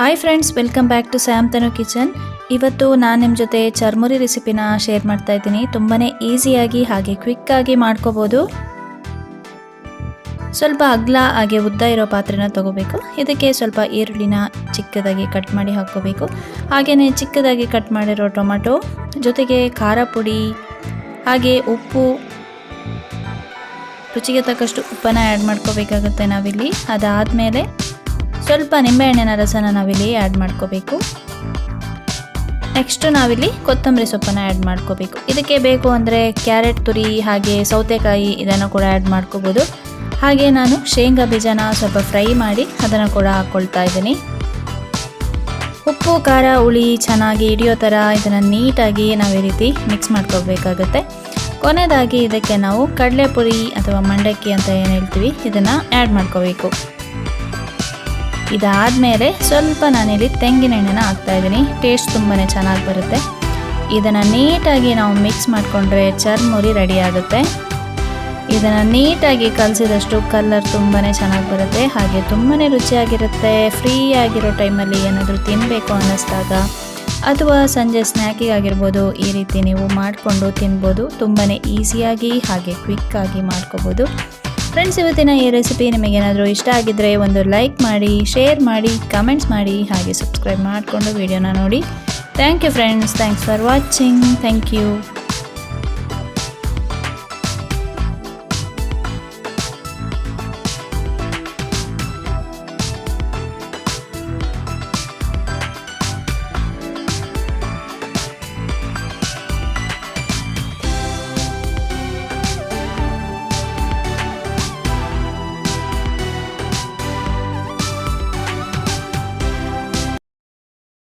Hi friends welcome back to Sam Tanu kitchen ಇವತ್ತು ನಾನು ನಿಮ್ಮ ಜೊತೆ ಚರ್ಮುರಿ ರೆಸಿಪಿನ ಶೇರ್ ಮಾಡ್ತಾ ಇದ್ದೀನಿ. ತುಂಬಾ ಈಸಿಯಾಗಿ ಹಾಗೆ ಕ್ವಿಕ್ಕಾಗಿ ಮಾಡ್ಕೋಬೋದು. ಸ್ವಲ್ಪ ಅಗ್ಲ ಹಾಗೆ ಉದ್ದ ಇರೋ ಪಾತ್ರೆನ ತಗೋಬೇಕು. ಇದಕ್ಕೆ ಸ್ವಲ್ಪ ಈರುಳ್ಳಿನ ಚಿಕ್ಕದಾಗಿ ಕಟ್ ಮಾಡಿ ಹಾಕ್ಕೋಬೇಕು. ಹಾಗೆಯೇ ಚಿಕ್ಕದಾಗಿ ಕಟ್ ಮಾಡಿರೋ ಟೊಮೆಟೊ, ಜೊತೆಗೆ ಖಾರ ಪುಡಿ, ಹಾಗೆ ಉಪ್ಪು. ರುಚಿಗೆ ತಕ್ಕಷ್ಟು ಉಪ್ಪನ್ನು ಆ್ಯಡ್ ಮಾಡ್ಕೋಬೇಕಾಗುತ್ತೆ ನಾವಿಲ್ಲಿ. ಅದಾದಮೇಲೆ ಸ್ವಲ್ಪ ನಿಂಬೆಹಣ್ಣಿನ ರಸನ ನಾವಿಲ್ಲಿ ಆ್ಯಡ್ ಮಾಡ್ಕೋಬೇಕು. ನೆಕ್ಸ್ಟ್ ನಾವಿಲ್ಲಿ ಕೊತ್ತಂಬರಿ ಸೊಪ್ಪನ್ನು ಆ್ಯಡ್ ಮಾಡ್ಕೋಬೇಕು. ಇದಕ್ಕೆ ಬೇಕು ಅಂದರೆ ಕ್ಯಾರೆಟ್, ತುರಿ, ಹಾಗೆ ಸೌತೆಕಾಯಿ ಇದನ್ನು ಕೂಡ ಆ್ಯಡ್ ಮಾಡ್ಕೋಬೋದು. ಹಾಗೆ ನಾನು ಶೇಂಗಾ ಬೀಜನ ಸ್ವಲ್ಪ ಫ್ರೈ ಮಾಡಿ ಅದನ್ನು ಕೂಡ ಹಾಕ್ಕೊಳ್ತಾ ಇದ್ದೀನಿ. ಉಪ್ಪು, ಖಾರ, ಹುಳಿ ಚೆನ್ನಾಗಿ ಹಿಡಿಯೋ ಥರ ಇದನ್ನು ನೀಟಾಗಿ ನಾವು ಈ ರೀತಿ ಮಿಕ್ಸ್ ಮಾಡ್ಕೋಬೇಕಾಗುತ್ತೆ. ಕೊನೆಯದಾಗಿ ಇದಕ್ಕೆ ನಾವು ಕಡಲೆಪುರಿ ಅಥವಾ ಮಂಡಕ್ಕಿ ಅಂತ ಏನು ಹೇಳ್ತೀವಿ, ಇದನ್ನು ಆ್ಯಡ್ ಮಾಡ್ಕೋಬೇಕು. ಇದಾದಮೇಲೆ ಸ್ವಲ್ಪ ನಾನಿಲ್ಲಿ ತೆಂಗಿನ ಎಣ್ಣೆನ ಹಾಕ್ತಾ ಇದ್ದೀನಿ. ಟೇಸ್ಟ್ ತುಂಬಾ ಚೆನ್ನಾಗಿ ಬರುತ್ತೆ. ಇದನ್ನು ನೀಟಾಗಿ ನಾವು ಮಿಕ್ಸ್ ಮಾಡಿಕೊಂಡ್ರೆ ಚರ್ಮುರಿ ರೆಡಿ ಆಗುತ್ತೆ. ಇದನ್ನು ನೀಟಾಗಿ ಕಲಸಿದಷ್ಟು ಕಲರ್ ತುಂಬಾ ಚೆನ್ನಾಗಿ ಬರುತ್ತೆ. ಹಾಗೆ ತುಂಬಾ ರುಚಿಯಾಗಿರುತ್ತೆ. ಫ್ರೀ ಆಗಿರೋ ಟೈಮಲ್ಲಿ ಏನಾದರೂ ತಿನ್ನಬೇಕು ಅನ್ನಿಸ್ದಾಗ ಅಥವಾ ಸಂಜೆ ಸ್ನ್ಯಾಕಿಗೆ ಆಗಿರ್ಬೋದು, ಈ ರೀತಿ ನೀವು ಮಾಡಿಕೊಂಡು ತಿನ್ಬೋದು. ತುಂಬಾ ಈಸಿಯಾಗಿ ಹಾಗೆ ಕ್ವಿಕ್ಕಾಗಿ ಮಾಡ್ಕೋಬೋದು. ಫ್ರೆಂಡ್ಸ್ ಇವತ್ತಿನ ಈ ರೆಸಿಪಿ ನಿಮಗೇನಾದರೂ ಇಷ್ಟ ಆಗಿದ್ದರೆ ಒಂದು ಲೈಕ್ ಮಾಡಿ ಶೇರ್ ಮಾಡಿ ಕಮೆಂಟ್ಸ್ ಮಾಡಿ, ಹಾಗೆ ಸಬ್ಸ್ಕ್ರೈಬ್ ಮಾಡಿಕೊಂಡು ವಿಡಿಯೋನ ನೋಡಿ. Thank you friends thanks for watching thank you